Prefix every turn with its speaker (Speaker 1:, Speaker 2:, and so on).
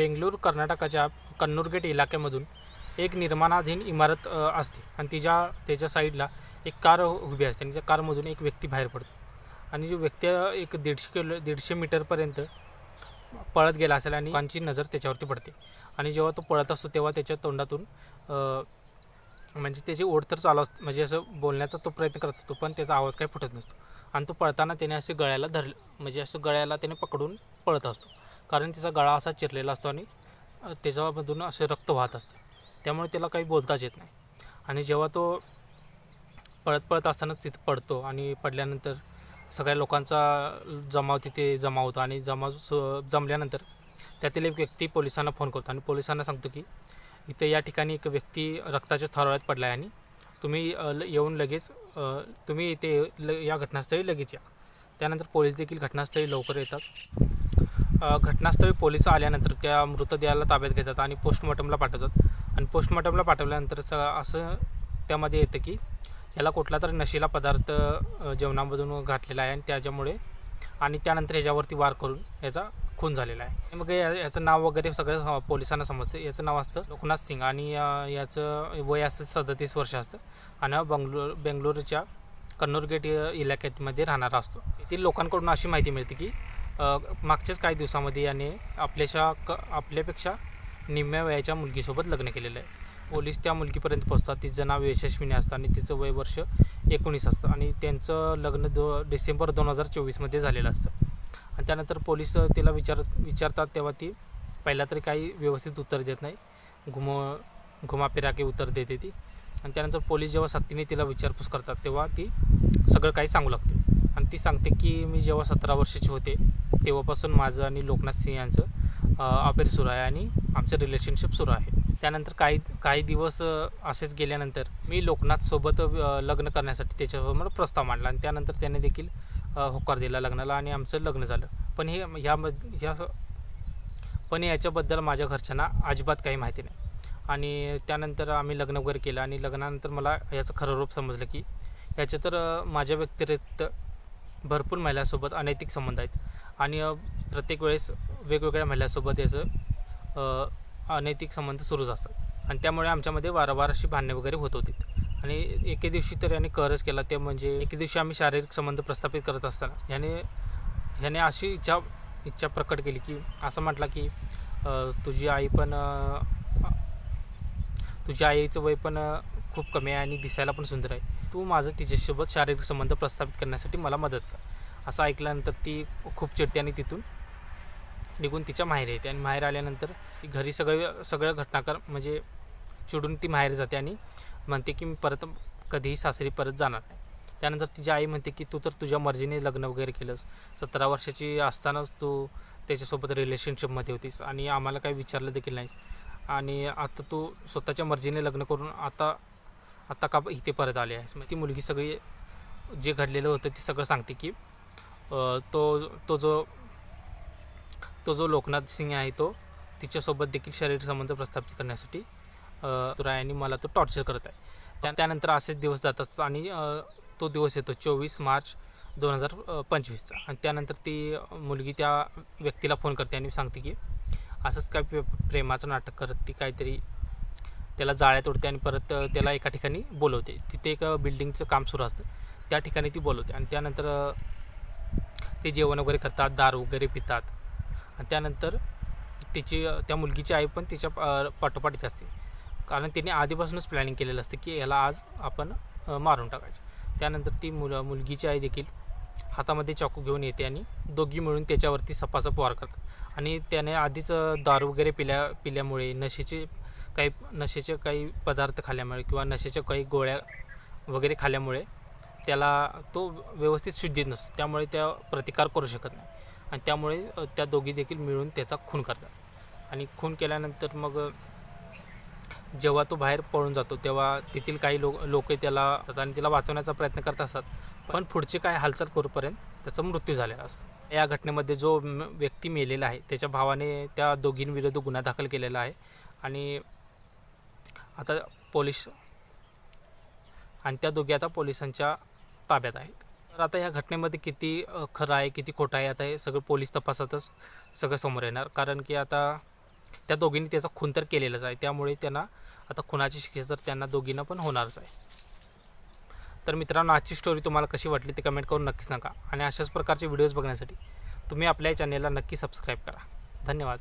Speaker 1: बेंगलोर कर्नाटकाच्या कन्नूर गेट इलाक्यामधून एक निर्माणाधीन इमारत असते. आणि तिच्या त्याच्या साईडला एक कार उभी असते आणि त्या कारमधून एक व्यक्ती बाहेर पडतो. आणि जो व्यक्ती एक दीडशे किलो दीडशे मीटरपर्यंत पळत गेला असेल आणि लोकांची नजर त्याच्यावरती पडते. आणि जेव्हा तो पळत असतो तेव्हा त्याच्या तोंडातून म्हणजे त्याची ओढ तर चालू असते. म्हणजे असं बोलण्याचा तो प्रयत्न करत असतो पण त्याचा आवाज काही फुटत नसतो. आणि तो पळताना त्याने असे गळ्याला धरलं म्हणजे असं गळ्याला त्याने पकडून पळत असतो. कारण त्याचा गळा असा चिरलेला असतो आणि त्याच्यामधून असे रक्त वाहत असते. त्यामुळे त्याला काही बोलताच येत नाही. आणि जेव्हा तो पळत पळत असतानाच तिथे पडतो आणि पडल्यानंतर सगळ्या लोकांचा जमाव तिथे जमा होतो आणि जमा जमल्यानंतर त्यातील एक व्यक्ती पोलिसांना फोन करतो आणि पोलिसांना सांगतो की इथे या ठिकाणी एक व्यक्ती रक्ताच्या थराळ्यात पडला आहे आणि तुम्ही ल- येऊन लगेच तुम्ही इथे ल या घटनास्थळी लगेच या. त्यानंतर पोलीस देखील घटनास्थळी लवकर येतात. घटनास्थळी पोलीस आल्यानंतर त्या मृतदेहाला ताब्यात घेतात आणि पोस्टमॉर्टमला पाठवतात. आणि पोस्टमॉर्टमला पाठवल्यानंतर स असं त्यामध्ये येतं की याला कुठला तरी नशीला पदार्थ जेवणामधून घातलेला आहे आणि त्याच्यामुळे आणि त्यानंतर ह्याच्यावरती वार करून याचा खून झालेला आहे. मग या- याचं नाव वगैरे सगळं पोलिसांना समजते. याचं नाव असतं लोकनाथ सिंग आणि याचं वय असतं सदतीस वर्ष असतं. आणि हा बंगलोर बेंगलोरच्या कन्नूर गेट इलाक्यामध्ये राहणारा असतो. येथील लोकांकडून अशी माहिती मिळते की मागच्याच काही दिवसामध्ये याने आपल्याशा क आपल्यापेक्षा निम्म्या वयाच्या मुलगीसोबत लग्न केलेलं आहे. पोलीस त्या मुलगीपर्यंत पोहोचतात. तिचं नाव यशस्विनी असतं आणि तिचं वय वर्ष एकोणीस असतं आणि त्यांचं लग्न दो डिसेंबर दोन हजार चोवीसमध्ये झालेलं असतं. आणि त्यानंतर पोलीस तिला विचार विचारतात तेव्हा ती पहिला तरी काही व्यवस्थित उत्तर देत नाही. घुम घुमाफिराके उत्तर देते ती. आणि त्यानंतर पोलीस जेव्हा सक्तीने तिला विचारपूस करतात तेव्हा ती सगळं काही सांगू लागते. आणि ती सांगते की मी जेव्हा सतरा वर्षाची होते तेव्हापासून माझं आणि लोकनाथ सिंह यांचं अफेअर सुरू आहे आणि आमचं रिलेशनशिप सुरू आहे. त्यानंतर काही काही दिवस असेच गेल्यानंतर मी लोकनाथसोबत लग्न करण्यासाठी त्याच्यासमोर प्रस्ताव मांडला आणि त्यानंतर त्याने देखील होकार दिला लग्नाला आणि आमचं लग्न झालं. पण हे ह्या ह्या पण याच्याबद्दल माझ्या घरच्यांना अजिबात काही माहिती नाही. आणि त्यानंतर आम्ही लग्न वगैरे केलं आणि लग्नानंतर मला याचं खरं रूप समजलं की याचे तर माझ्या व्यतिरिक्त भरपूर महिलांसोबत अनैतिक संबंध आहेत. आणि प्रत्येक वेळेस वेगवेगळ्या महिलांसोबत याचं अनैतिक संबंध सुरूच असतात. आणि त्यामुळे आमच्यामध्ये वारंवार अशी भांडणे वगैरे होत होती. आणि एके दिवशी तर याने करच केला ते म्हणजे एके दिवशी आम्ही शारीरिक संबंध प्रस्थापित करत असताना याने ह्याने अशी इच्छा इच्छा प्रकट केली की असं म्हटलं की तुझी आई पण तुझ्या आईचं वय पण खूप कमी आहे आणि दिसायला पण सुंदर आहे. तू माझं तिच्यासोबत शारीरिक संबंध प्रस्थापित करण्यासाठी मला मदत कर. असं ऐकल्यानंतर ती खूप चिडते आणि तिथून निघून तिच्या माहेर येते आणि माहेर आल्यानंतर ती घरी सगळं सगळं घटनाकार म्हणजे चिडून ती माहेर जाते आणि म्हणते की मी परत कधीही सासरी परत जाणार त्यानंतर तिची आई म्हणते की तू तर तुझ्या मर्जीने लग्न वगैरे केलंस. सतरा वर्षाची असतानाच तू त्याच्यासोबत रिलेशनशिपमध्ये होतीस आणि आम्हाला काही विचारलं देखील नाहीस. आणि आता तू स्वतःच्या मर्जीने लग्न करून आता आता का इथे परत आली आहे. मग ती मुलगी सगळी जे घडलेलं होतं ते सगळं सांगते की तो तो जो तो जो लोकनाथ सिंग आहे तो तिच्यासोबत देखील शारीरिक संबंध प्रस्थापित करण्यासाठी अ, मला तो टॉर्चर करत आहे. त्या त्यानंतर असेच दिवस जातात आणि तो दिवस येतो चोवीस मार्च दोन हजार पंचवीसचा. आणि त्यानंतर ती मुलगी त्या व्यक्तीला फोन करते आणि सांगते की असंच काय प्रे- प्रेमाचं नाटक करत ती काहीतरी त्याला जाळ्यात तोडते आणि परत त्याला एका ठिकाणी बोलवते. तिथे एक बिल्डिंगचं काम सुरू असतं. त्या ठिकाणी ती बोलवते. आणि त्यानंतर ते जेवण वगैरे करतात दारू वगैरे पितात. आणि त्यानंतर तिची त्या मुलगीची आई पण तिच्या अ, पाठोपाठ इथे असते. कारण तिने आधीपासूनच प्लॅनिंग केलेलं असतं की याला आज आपण मारून टाकायचं. त्यानंतर ती मुल मुलगीची आई देखील हातामध्ये चाकू घेऊन येते आणि दोघी मिळून त्याच्यावरती सपासप वार करतात. आणि त्याने आधीच दारू वगैरे पिल्या पिल्यामुळे नशेचे काही नशेचे काही पदार्थ खाल्ल्यामुळे किंवा नशेच्या काही गोळ्या वगैरे खाल्ल्यामुळे त्याला तो व्यवस्थित शुद्धीत नसतो. त्यामुळे त्या प्रतिकार करू शकत नाही. आणि त्यामुळे त्या दोघी देखील मिळून त्याचा खून करतात. आणि खून केल्यानंतर मग जेव्हा तो बाहेर पळून जातो तेव्हा तेथील काही लोक लोक त्याला आणि तिला वाचवण्याचा प्रयत्न करत असतात. पण पुढची काय हालचाल करूपर्यंत त्याचा मृत्यू झालेला असतो. या घटनेमध्ये जो व्यक्ती मेलेला आहे त्याच्या भावाने त्या दोघींविरुद्ध गुन्हा दाखल केलेला आहे. आणि आता पोलीस आणि त्या दोघी आता पोलिसांच्या ताब्यात आहेत. तर आता या घटनेमध्ये किती खरं आहे किती खोटं आहे आता हे सगळं पोलीस तपासातच सगळं समोर येणार. कारण की आता त्या दोघींनी त्याचा खून तर केलेलाच आहे. त्यामुळे त्यांना आता खुनाची शिक्षा तर त्यांना दोघींना पण होणारच आहे. तर मित्रांनो आजची स्टोरी तुम्हाला कशी वाटली ते कमेंट करून नक्की सांगा. आणि अशाच प्रकारचे व्हिडिओज बघण्यासाठी तुम्ही आपल्या चॅनेलला नक्की सबस्क्राईब करा. धन्यवाद.